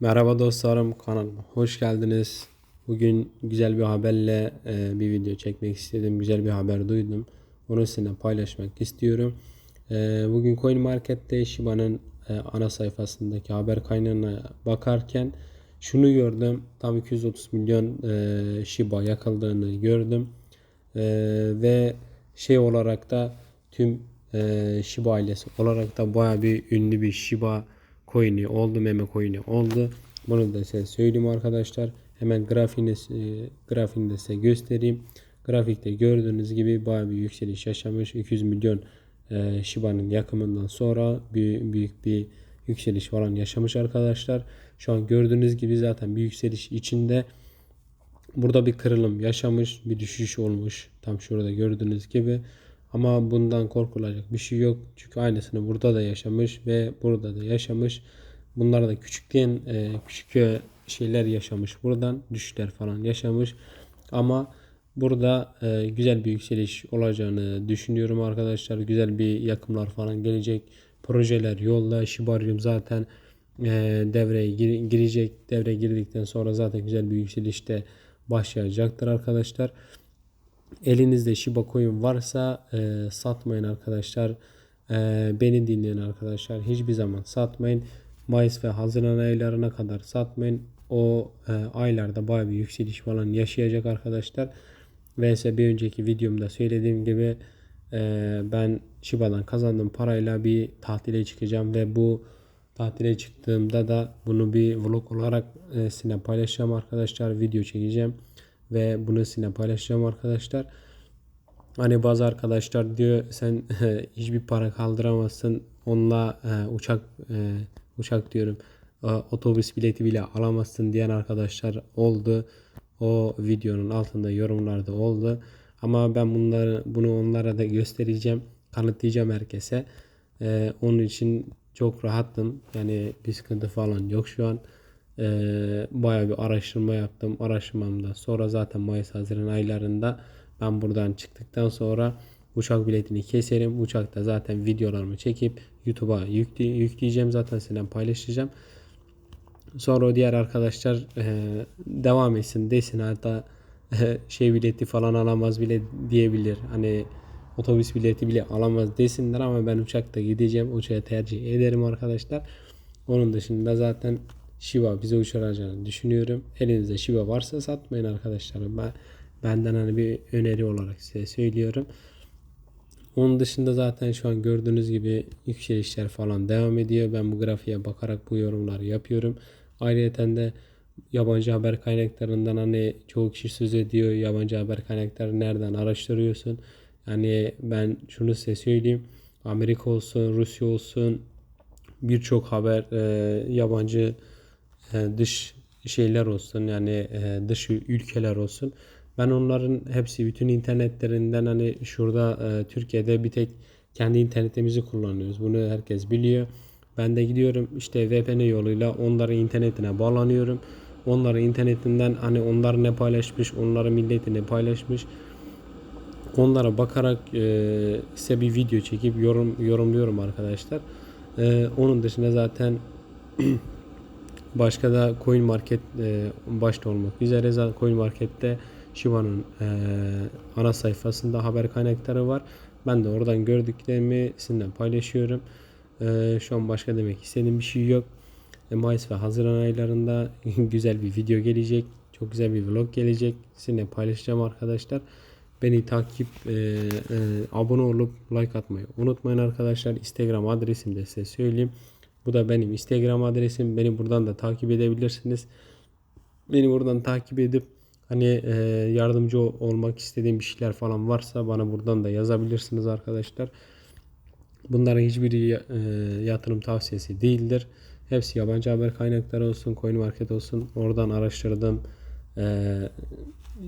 Merhaba dostlarım kanalıma hoş geldiniz. Bugün güzel bir haberle e, bir video çekmek istedim. Güzel bir haber duydum. Onu sizinle paylaşmak istiyorum. E, bugün Coin Market'te Shiba'nın e, ana sayfasındaki haber kaynağına bakarken şunu gördüm. Tam 230 milyon e, Shiba yakıldığını gördüm. E, ve şey olarak da tüm e, Shiba ailesi olarak da baya bir ünlü bir Shiba coin'i oldu, meme coin'i oldu. Bunu da size söyleyeyim arkadaşlar. Hemen grafiğini, e, grafiğini de size göstereyim. Grafikte gördüğünüz gibi bayağı bir yükseliş yaşamış. 200 milyon e, Shiba'nın yakımından sonra büyük, büyük bir yükseliş falan yaşamış arkadaşlar. Şu an gördüğünüz gibi zaten bir yükseliş içinde. Burada bir kırılım yaşamış, bir düşüş olmuş. Tam şurada gördüğünüz gibi. Ama bundan korkulacak bir şey yok. Çünkü aynısını burada da yaşamış ve burada da yaşamış. Bunlar da küçükken e, küçük şeyler yaşamış. Buradan düşüşler falan yaşamış. Ama burada e, güzel bir yükseliş olacağını düşünüyorum arkadaşlar. Güzel bir yakımlar falan gelecek. Projeler yolda. Shibarium zaten e, devreye gir, girecek. Devreye girdikten sonra zaten güzel bir yükselişte başlayacaktır arkadaşlar. Elinizde Shiba Coin varsa e, satmayın arkadaşlar. E, beni dinleyin arkadaşlar. Hiçbir zaman satmayın. Mayıs ve Haziran aylarına kadar satmayın. O e, aylarda bayağı bir yükseliş falan yaşayacak arkadaşlar. İse bir önceki videomda söylediğim gibi e, ben Shiba'dan kazandığım parayla bir tatile çıkacağım ve bu tatile çıktığımda da bunu bir vlog olarak e, sizinle paylaşacağım arkadaşlar. Video çekeceğim ve bunu sizinle paylaşacağım arkadaşlar. Hani bazı arkadaşlar diyor sen hiçbir para kaldıramazsın. Onunla e, uçak e, uçak diyorum e, otobüs bileti bile alamazsın diyen arkadaşlar oldu. O videonun altında yorumlarda oldu. Ama ben bunları bunu onlara da göstereceğim. Kanıtlayacağım herkese. E, onun için çok rahattım. Yani bir sıkıntı falan yok şu an. E, bayağı bir araştırma yaptım. Araştırmamda sonra zaten Mayıs Haziran aylarında ben buradan çıktıktan sonra uçak biletini keserim. Uçakta zaten videolarımı çekip YouTube'a yükley yükleyeceğim. Zaten sizinle paylaşacağım. Sonra o diğer arkadaşlar e, devam etsin desin hatta e, şey bileti falan alamaz bile diyebilir. Hani otobüs bileti bile alamaz desinler ama ben uçakta gideceğim. Uçağı tercih ederim arkadaşlar. Onun dışında zaten Shiba bize uçuracağını düşünüyorum. Elinizde Shiba varsa satmayın arkadaşlar. Ben benden hani bir öneri olarak size söylüyorum. Onun dışında zaten şu an gördüğünüz gibi yükselişler falan devam ediyor. Ben bu grafiğe bakarak bu yorumları yapıyorum. Ayrıca de yabancı haber kaynaklarından hani çoğu kişi söz ediyor. Yabancı haber kaynakları nereden araştırıyorsun? Yani ben şunu size söyleyeyim. Amerika olsun, Rusya olsun birçok haber e, yabancı dış şeyler olsun yani e, dış ülkeler olsun. Ben onların hepsi bütün internetlerinden hani şurada e, Türkiye'de bir tek kendi internetimizi kullanıyoruz. Bunu herkes biliyor. Ben de gidiyorum işte VPN yoluyla onların internetine bağlanıyorum. Onların internetinden hani onlar ne paylaşmış, onların milleti ne paylaşmış. Onlara bakarak e, size bir video çekip yorum yorumluyorum arkadaşlar. E, onun dışında zaten başka da Coin Market e, başta olmak üzere zaten Coin Market'te Shiba'nın e, ana sayfasında haber kaynakları var. Ben de oradan gördüklerimi sizinle paylaşıyorum. E, şu an başka demek istediğim bir şey yok. E, Mayıs ve Haziran aylarında güzel bir video gelecek. Çok güzel bir vlog gelecek. Sizinle paylaşacağım arkadaşlar. Beni takip, e, e, abone olup like atmayı unutmayın arkadaşlar. Instagram adresim de size söyleyeyim. Bu da benim Instagram adresim. Beni buradan da takip edebilirsiniz. Beni buradan takip edip hani e, yardımcı olmak istediğim bir şeyler falan varsa bana buradan da yazabilirsiniz arkadaşlar. Bunların hiçbiri e, yatırım tavsiyesi değildir. Hepsi yabancı haber kaynakları olsun, coin market olsun. Oradan araştırdım. E,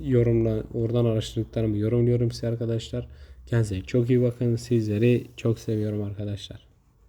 yorumla oradan araştırdıklarımı yorumluyorum size arkadaşlar. Kendinize çok iyi bakın. Sizleri çok seviyorum arkadaşlar.